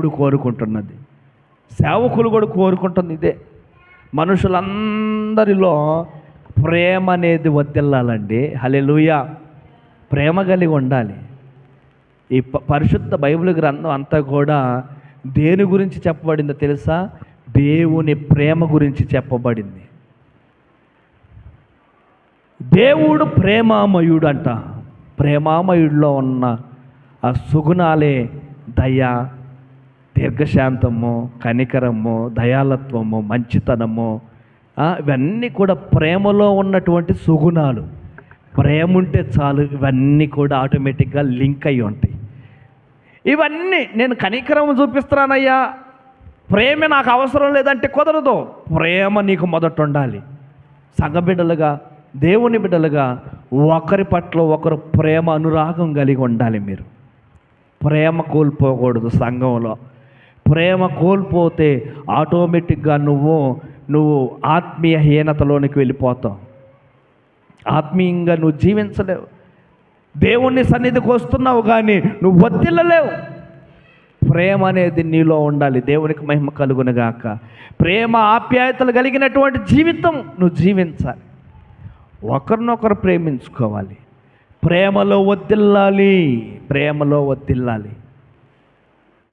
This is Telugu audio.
ఇప్పుడు కోరుకుంటున్నది. సేవకులు కూడా కోరుకుంటుంది ఇదే. మనుషులందరిలో ప్రేమ అనేది వర్దిల్లాలండి హలెలుయ ప్రేమ కలిగి ఉండాలి. ఈ ప- పరిశుద్ధ బైబిల్ గ్రంథం అంతా కూడా దేని గురించి చెప్పబడిందో తెలుసా? దేవుని ప్రేమ గురించి చెప్పబడింది. దేవుడు ప్రేమామయుడు అంట ప్రేమామయుడిలో ఉన్న ఆ సుగుణాలే దయ దీర్ఘశాంతము కనికరము దయాలత్వము మంచితనము ఇవన్నీ కూడా ప్రేమలో ఉన్నటువంటి సుగుణాలు. ప్రేమ ఉంటే చాలు ఇవన్నీ కూడా ఆటోమేటిక్గా లింక్ అయి ఉంటాయి. ఇవన్నీ నేను కనికరం చూపిస్తున్నానయ్యా. ప్రేమ నాకు అవసరం లేదంటే కుదరదు. ప్రేమ నీకు మొదట ఉండాలి సంఘ బిడ్డలుగా దేవుని బిడ్డలుగా ఒకరి పట్ల ఒకరు ప్రేమ అనురాగం కలిగి ఉండాలి మీరు. ప్రేమ కోల్పోకూడదు సంఘంలో. ప్రేమ కోల్పోతే ఆటోమేటిక్గా నువ్వు నువ్వు ఆత్మీయ హీనతలోనికి వెళ్ళిపోతావు. ఆత్మీయంగా నువ్వు జీవించలేవు. దేవుణ్ణి సన్నిధికి వస్తున్నావు కానీ నువ్వు వద్దిల్లలేవు ప్రేమ అనేది నీలో ఉండాలి. దేవునికి మహిమ కలుగునుగాక ప్రేమ ఆప్యాయతలు కలిగినటువంటి జీవితం నువ్వు జీవించాలి. ఒకరినొకరు ప్రేమించుకోవాలి. ప్రేమలో వద్దిల్లాలి ప్రేమలో వద్దిల్లాలి